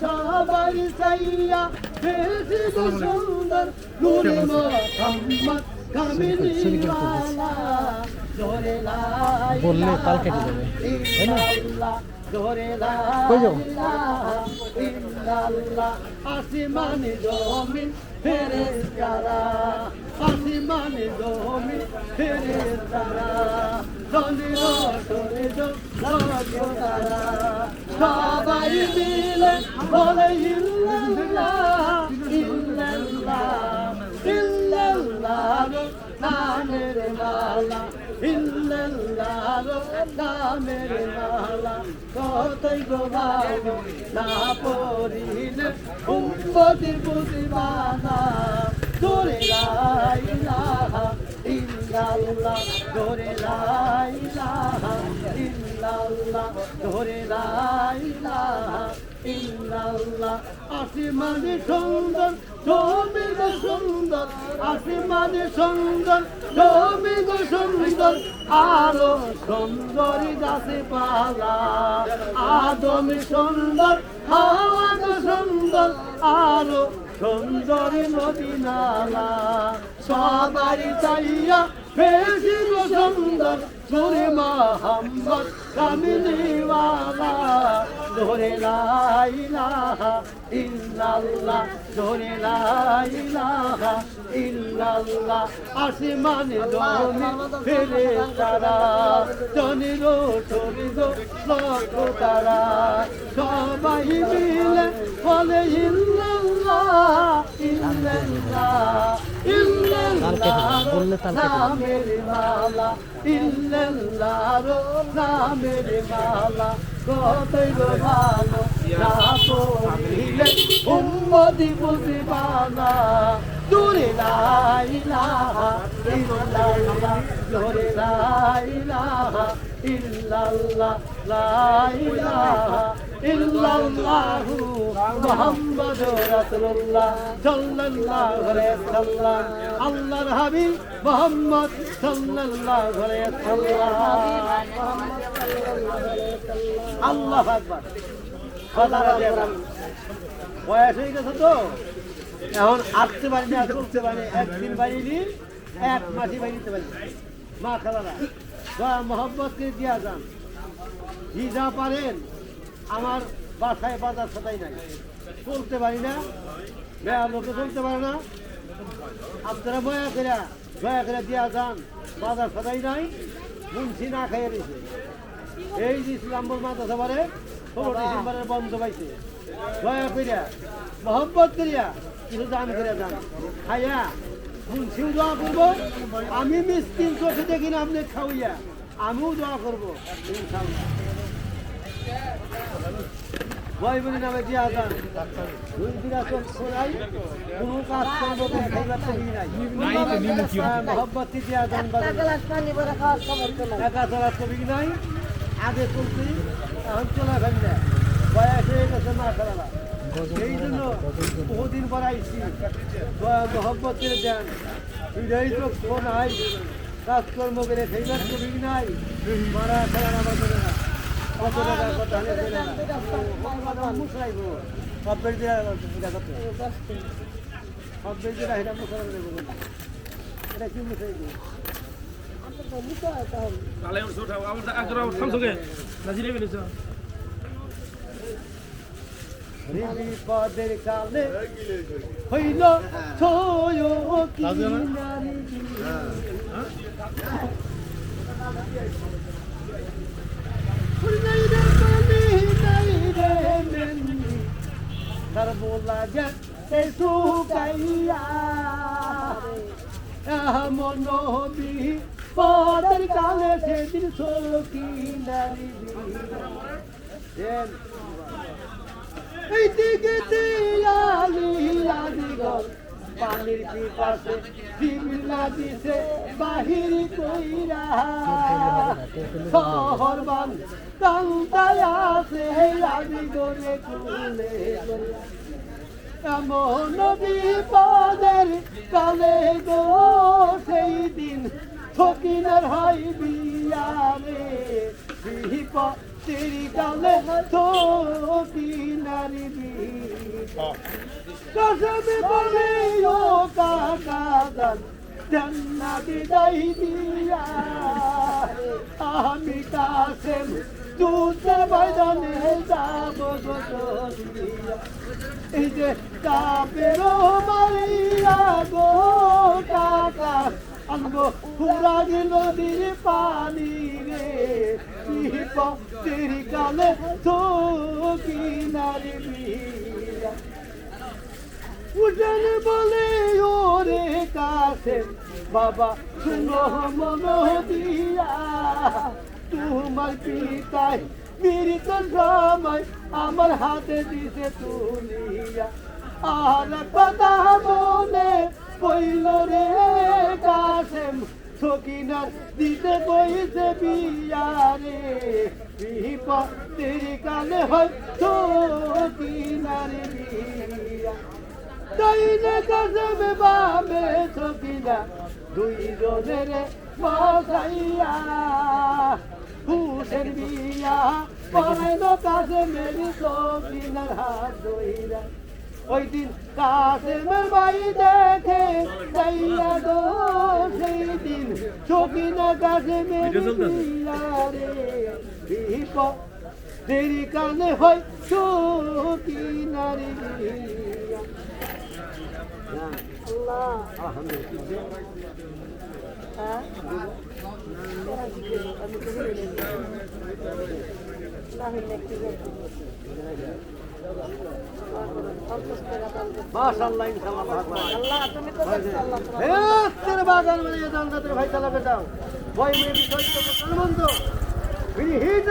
সবাই বেশি তো সুন্দর নূরে মোহাম্মদ কামিনীওয়ালা জোরে লাই বললে তাল কেটে যাবে তাই না? জোরে? লাই ইল্লাল্লাহ আসমানে জমিন ফেরেশতারা আসমানে জমিন ফেরেশতারা চন্দ্র সূর্য নক্ষত্ররা সবাই মিলে বলে ইল্লাল্লাহ ইল্লাল্লাহ ইল্লাল্লাহ নামের মালা ইল্লাল্লাহ নামের মালা কতই গোবাব না পড়িলে উম্মতির বুঝিবানা দূরে লাইলাহা ইল্লাল্লাহ দূরে লাইলাহা ইল্লাল্লাহ দূরে লাইলাহা ইল্লাল্লাহ। আসমানে সুন্দর জমি গো সুন্দর, আসমানে সুন্দর জমি গো সুন্দর। আরও সুন্দরী গাছে পালা আদমি সুন্দর, হাওয়া সুন্দর। আরও সুন্দরী নদী নালা সবারই চাইয়া গো সুন্দর সুরে মোহাম্মদ কামিনীওয়ালা ধরে লাইলাহা ইল্লাল্লাহ ধরে লাইলাহা ইল্লাল্লাহ আসমানে জমি ফেরে তারা জনির সরিদ লক্ষ তারা সবাই মিলে বলে ইল্লাল্লাহ ইল্লাল্লাহ তাল কেটে বললে তাল কেটে ইল্লাল্লাহ নামের মালা ইল্লাল্লাহ মুহাম্মাদুর রাসূলুল্লাহ, সাল্লাল্লাহু আলাইহি ওয়াসাল্লাম আল্লাহর হাবিব মুহাম্মদ, সাল্লাল্লাহু আলাইহি ওয়াসাল্লাম আল্লাহু আকবার। কথা বয়স হয়ে গেছে তো? এখন আসতে পারি না চলতে পারি একদিন বাড়িনি এক মাসি বাড়ি দিতে পারি মা খালারা মোহাম্মদকে দিয়া যান। জি যা পারেন। আমার বাসায় বাজার সদাই নাই। চলতে পারি না বেয়া লোকে চলতে পারে না। আপনারা বয়া করে দয়া করে দিয়া যান, বাজার সদাই নাই, মুন্সি না খাইয়ে দিয়েছে এই যে ইসলামপুর মাদ্রাসা পারে ষোলো ডিসেম্বরের বন্ধ পাইছে। দয়া করিয়া মোহাম্মত করিয়া কিছু দান করে যান। খাইয়া, মুন্সিও দোয়া করব, আমি মিসকিন চোখে দেখি না, আপনি খাওয়াইয়া, আমিও দোয়া করব ইনশাল্লাহ বলি নামে দিয়া যান দুই দিন আসন শোনাই কোনো কাজ করব খাইবার তো নাই। চলার কবি নাই আগে চলছি এখন চলা না। বয়স হয়ে গেছে মা খেলা সেই জন্য বহুদিন পর আইসি মোহাম্মত করে দেন। বিদায়ী তো ফোন আই কাজকর্ম করে সেইবার কবি নাই মারা খেলা না। সব কত সব বেশি এটা মুসরাইব এটা কি মুসরাইব তাহলে ছোট আমার আগরা সামসুকে নাজিরে বেলেছ বিপদের কালে হইল ছয় কি নারী নাই রে পানি নাই রে মেনি তার বোলা যাতে সুকাইয়া এমন নবী পদের কালে সেদিন সখী নারী এই দিকে তিয়ালি লাগি গল পানির পিপাসে জিবলা দিছে, বাহির কইরা। শহর বান কান্তায় আছে লাগি গলে কুলে এমন বিপদের সেই দিন ফকিনার হয় বিয়ারে। বিপদের কালে ফকিনার নারী বিয়া। কসবে বলে ও কাকা দান জান্না বিদায় দিয়া আমি কাসেম দুধের ময়দানে যাব এই যে কাপের মারিয়া গো কাকা আনব ফুরাগি নদীর পানি রে তেরি কালে তো কিনারে উঠেন বলে ওরে কাছে, বাবা, শুনো মন দিয়া তোমার পিতাই মৃত সময় আমার হাতে দিছে তুলিয়া। আর কথা মনে কইল রে কাসেম সকিনার দিতে কইছে বিয়া রে তেরি কালে হয় সকিনার বিয়া। তাইনে কাজবে বাবে সকিনা দুই জনের বসাইয়া হুসেন বিয়া পড়াইল কাজে মেরি সকিনার হাত ধইরা ওই দিন কাসেমের বাই দেখে যাইয়া গো সেই দিন সকিনা কাজে মেরি বিয়া রে বিপ দেরি কানে হয় সকিনার বিয়া আল্লাহ আলহামদুলিল্লাহ মাশাআল্লাহ ইনশাআল্লাহ হেস্তের বাগান মানে জান্নাতের ভাই চালাবে দাও ভয় মেয়ে বিষয় তো মুসলমান তো। বিনি হিট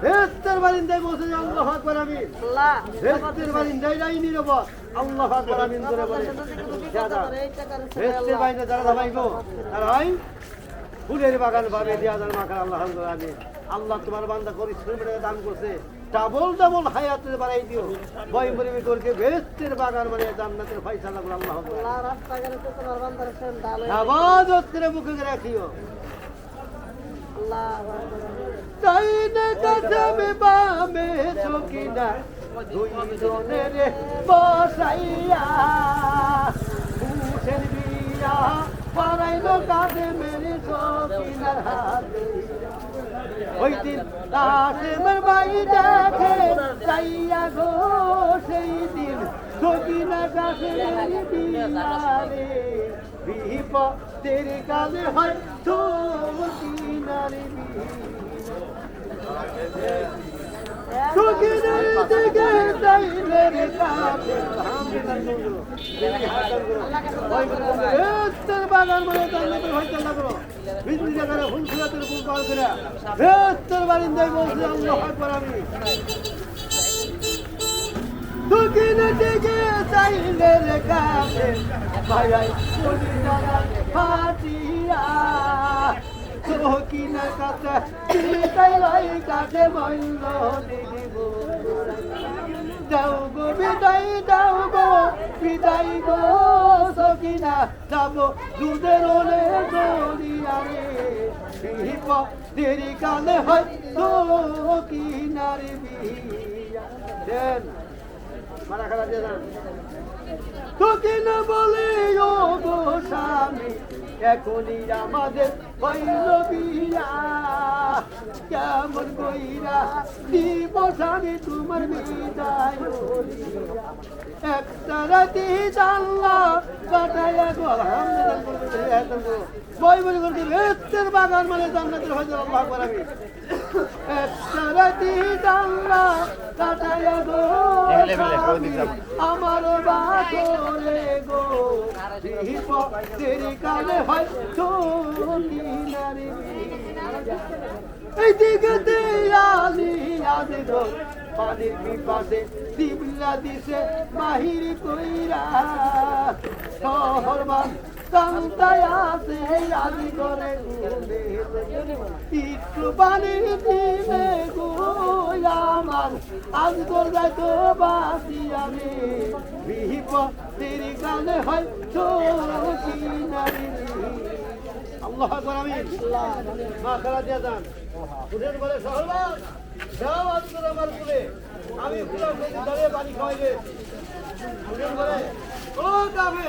হবে হেস্তের বারিন্দায় বসে যে আল্লাহ আকবার আমি। হেস্তের বারিন্দায় যাই নিরবত আল্লাহ আকবার আমি করে বলে। বাইরে যারা তারা ফুলের বাগান ভাবে দিয়া মাখার আল্লাহ আল্লাহ তোমার বান্দা পরিশ্রম দান করছে। ডাবল ডাবল হায়াতে বাড়াই দিও। বই মরিমি করকে বেস্তের বাগান মানে জান্নাতের ফয়সালা করে আল্লাহ আওয়াজ করে মুখে রাখিও। তাই না কাছে বামে সকিনা দুই জনের বসাইয়া উঠেন বিয়া পড়াইল কাছে মেরে সকিনার হাত। ওই দিন কাশেমের বাই দেখে চাইয়া গো, সেই দিন সকিনা কাছে মেরে বিয়ারে বিপ তেরে কালে হয় সকিনারে সকিনারে দিকে চাইলে রে কাছে বাগান মানে জান্নাতের ভয় চাল্লা করো বিজলি জায়গায় ফুল ফুলাতের ফুল করে বেস্তর বারিন্দায় বলছে আমি দুকিনে দিকে চাইলে রে কাছে ভাই ফাটিয়া সকিনা কাছে তাই ভাই কাছে মইল দিব যাও গো, বিদায় দাও গো, বিদায় গো সকিনা যাব দুধের ওলে বিপ দেরি কালে হয় সকিনারে বিয়া। দেন মারা খারাপ দিয়ে দেন তোকে না বলে ও গো স্বামী, এখনই আমাদের হইল বিয়া। কেমন কইরা দিব স্বামী, তোমার বিদায়। একটা রাতি জানলা কাটাইয়া গো, আলহামদুলিল্লাহ বই বই করতে বাগান মানে জান্নাতের হয়তো আল্লাহ করাবি আমার বাসরে গো দীপ তেরি কালে হয় চলিনারে এই দিকে আলি আদি গো পানির বিপাশে দিবলা দিছে মাহির কইরা শহরবান সন্তায় আছে রাজি করে একটু পানি দিলে আমার আজ করবে তো আমি। বিপদের কালে হয় চোখি নারী আল্লাহ আমি। মা খেলা দিয়ে যান। উঠেন আমি কুলার দাঁড়িয়ে পানি খাওয়াইবে। উঠেন ও কামে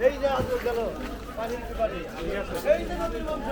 এই যে আজ গেল পানি পানি এই যে নদীর বংশ